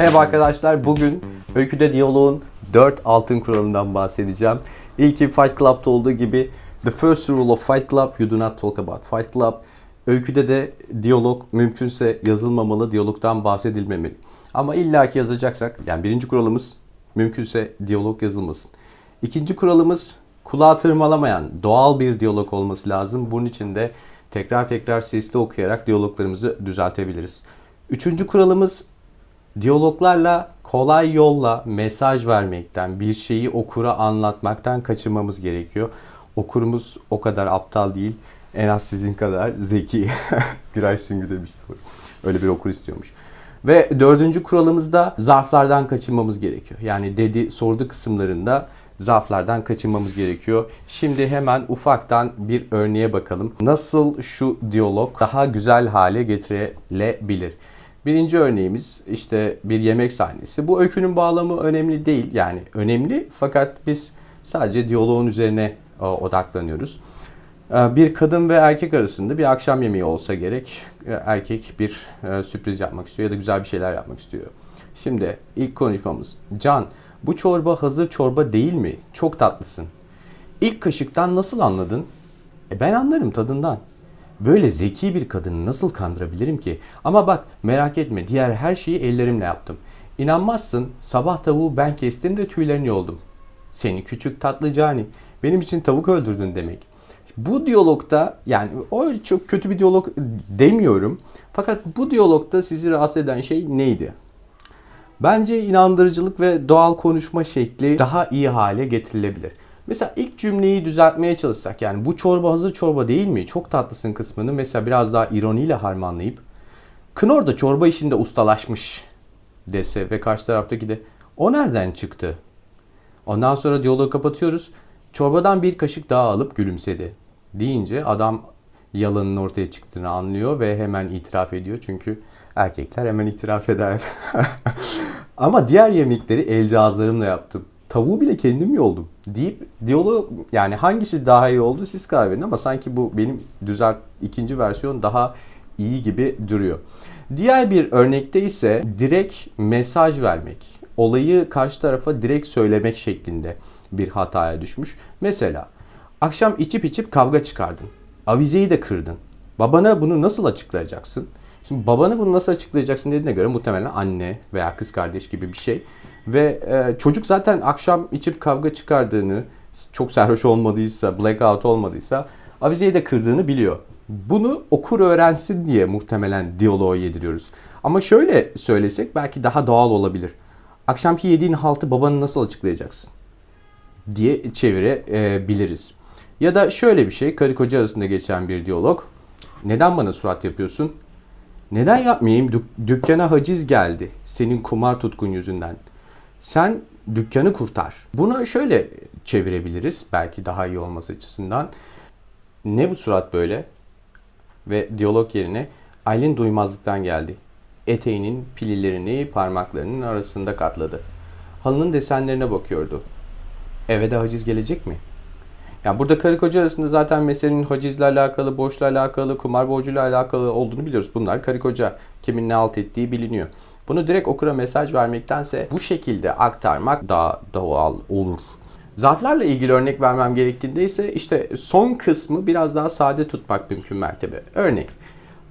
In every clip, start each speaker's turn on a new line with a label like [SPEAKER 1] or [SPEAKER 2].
[SPEAKER 1] Merhaba arkadaşlar. Bugün Öyküde Diyaloğun 4 altın kuralından bahsedeceğim. İlki Fight Club'da olduğu gibi The first rule of Fight Club, you do not talk about Fight Club. Öyküde de diyalog mümkünse yazılmamalı, diyalogdan bahsedilmemeli. Ama illaki yazacaksak, yani birinci kuralımız mümkünse diyalog yazılmasın. İkinci kuralımız kulağa tırmalamayan doğal bir diyalog olması lazım. Bunun için de tekrar tekrar sesli okuyarak diyaloglarımızı düzeltebiliriz. Üçüncü kuralımız diyaloglarla kolay yolla mesaj vermekten, bir şeyi okura anlatmaktan kaçınmamız gerekiyor. Okurumuz o kadar aptal değil. En az sizin kadar zeki. Güray Süngü demişti. Öyle bir okur istiyormuş. Ve dördüncü kuralımızda zarflardan kaçınmamız gerekiyor. Yani dedi sordu kısımlarında zarflardan kaçınmamız gerekiyor. Şimdi hemen ufaktan bir örneğe bakalım. Nasıl şu diyalog daha güzel hale getirilebilir? Birinci örneğimiz işte bir yemek sahnesi. Bu öykünün bağlamı önemli değil. Yani önemli fakat biz sadece diyaloğun üzerine e, odaklanıyoruz. E, Bir kadın ve erkek arasında bir akşam yemeği olsa gerek. E, Erkek bir sürpriz yapmak istiyor ya da güzel bir şeyler yapmak istiyor. Şimdi ilk konuşmamız. Can, bu çorba hazır çorba değil mi? Çok tatlısın. İlk kaşıktan nasıl anladın? E ben anlarım tadından. Böyle zeki bir kadını nasıl kandırabilirim ki? Ama bak merak etme diğer her şeyi ellerimle yaptım. İnanmazsın sabah tavuğu ben kestim de tüylerini yoldum. Seni küçük tatlı cani. Benim için tavuk öldürdün demek. Bu diyalogda yani o çok kötü bir diyalog demiyorum. Fakat bu diyalogda sizi rahatsız eden şey neydi? Bence inandırıcılık ve doğal konuşma şekli daha iyi hale getirilebilir. Mesela ilk cümleyi düzeltmeye çalışsak yani bu çorba hazır çorba değil mi? Çok tatlısın kısmını mesela biraz daha ironiyle harmanlayıp Knorr da çorba işinde ustalaşmış dese ve karşı taraftaki de o nereden çıktı? Ondan sonra diyaloğu kapatıyoruz. Çorbadan bir kaşık daha alıp gülümsedi. Deyince adam yalanın ortaya çıktığını anlıyor ve hemen itiraf ediyor. Çünkü erkekler hemen itiraf eder. Ama diğer yemekleri el cihazlarımla yaptım. Tavuğu bile kendim yoldum deyip diyaloğu yani hangisi daha iyi oldu siz karar verin ama sanki bu benim düzelt ikinci versiyon daha iyi gibi duruyor. Diğer bir örnekte ise direkt mesaj vermek, olayı karşı tarafa direkt söylemek şeklinde bir hataya düşmüş. Mesela akşam içip içip kavga çıkardın. Avizeyi de kırdın. Babana bunu nasıl açıklayacaksın? Şimdi babana bunu nasıl açıklayacaksın dediğine göre muhtemelen anne veya kız kardeş gibi bir şey. Ve e, çocuk zaten akşam içip kavga çıkardığını, çok sarhoş olmadıysa, blackout olmadıysa avizeyi de kırdığını biliyor. Bunu okur öğrensin diye muhtemelen diyaloğa yediriyoruz. Ama şöyle söylesek belki daha doğal olabilir. Akşamki yediğin haltı babanı nasıl açıklayacaksın? diye çevirebiliriz. Ya da şöyle bir şey, karı koca arasında geçen bir diyalog. Neden bana surat yapıyorsun? Neden yapmayayım? Dük- dükkana haciz geldi senin kumar tutkun yüzünden. Sen dükkanı kurtar. Bunu şöyle çevirebiliriz belki daha iyi olması açısından. Ne bu surat böyle? Ve diyalog yerine Aylin duymazlıktan geldi. Eteğinin pililerini parmaklarının arasında katladı. Halının desenlerine bakıyordu. Eve de haciz gelecek mi? Yani burada karı koca arasında zaten meselenin hacizle alakalı, borçla alakalı, kumar borcuyla alakalı olduğunu biliyoruz. Bunlar karı koca kimin ne alt ettiği biliniyor. Bunu direkt okura mesaj vermektense bu şekilde aktarmak daha doğal olur. Zarflarla ilgili örnek vermem gerektiğinde ise işte son kısmı biraz daha sade tutmak mümkün mertebe. Örnek.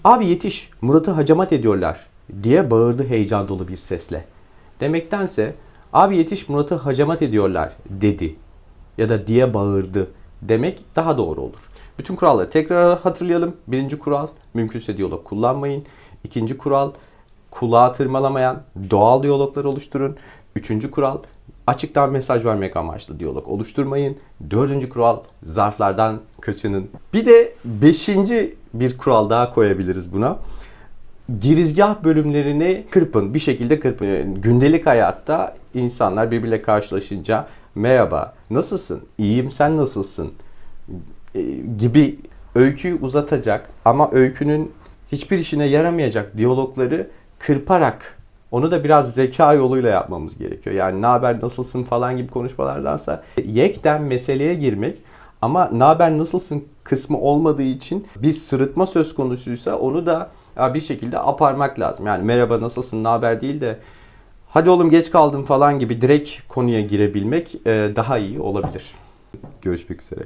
[SPEAKER 1] Abi yetiş Murat'ı hacamat ediyorlar diye bağırdı heyecan dolu bir sesle. Demektense abi yetiş Murat'ı hacamat ediyorlar dedi ya da diye bağırdı demek daha doğru olur. Bütün kuralları tekrar hatırlayalım. Birinci kural mümkünse diyalog kullanmayın. İkinci kural kulağa tırmalamayan doğal diyaloglar oluşturun. Üçüncü kural açıktan mesaj vermek amaçlı diyalog oluşturmayın. Dördüncü kural zarflardan kaçının. Bir de beşinci bir kural daha koyabiliriz buna. Girizgah bölümlerini kırpın. Bir şekilde kırpın. Gündelik hayatta insanlar birbirle karşılaşınca merhaba, nasılsın, iyiyim sen nasılsın e, gibi öyküyü uzatacak ama öykünün hiçbir işine yaramayacak diyalogları kırparak onu da biraz zeka yoluyla yapmamız gerekiyor. Yani ne haber nasılsın falan gibi konuşmalardansa yekten meseleye girmek ama ne haber nasılsın kısmı olmadığı için bir sırıtma söz konusuysa onu da bir şekilde aparmak lazım. Yani merhaba nasılsın ne haber değil de hadi oğlum geç kaldın falan gibi direkt konuya girebilmek e, daha iyi olabilir. Görüşmek üzere.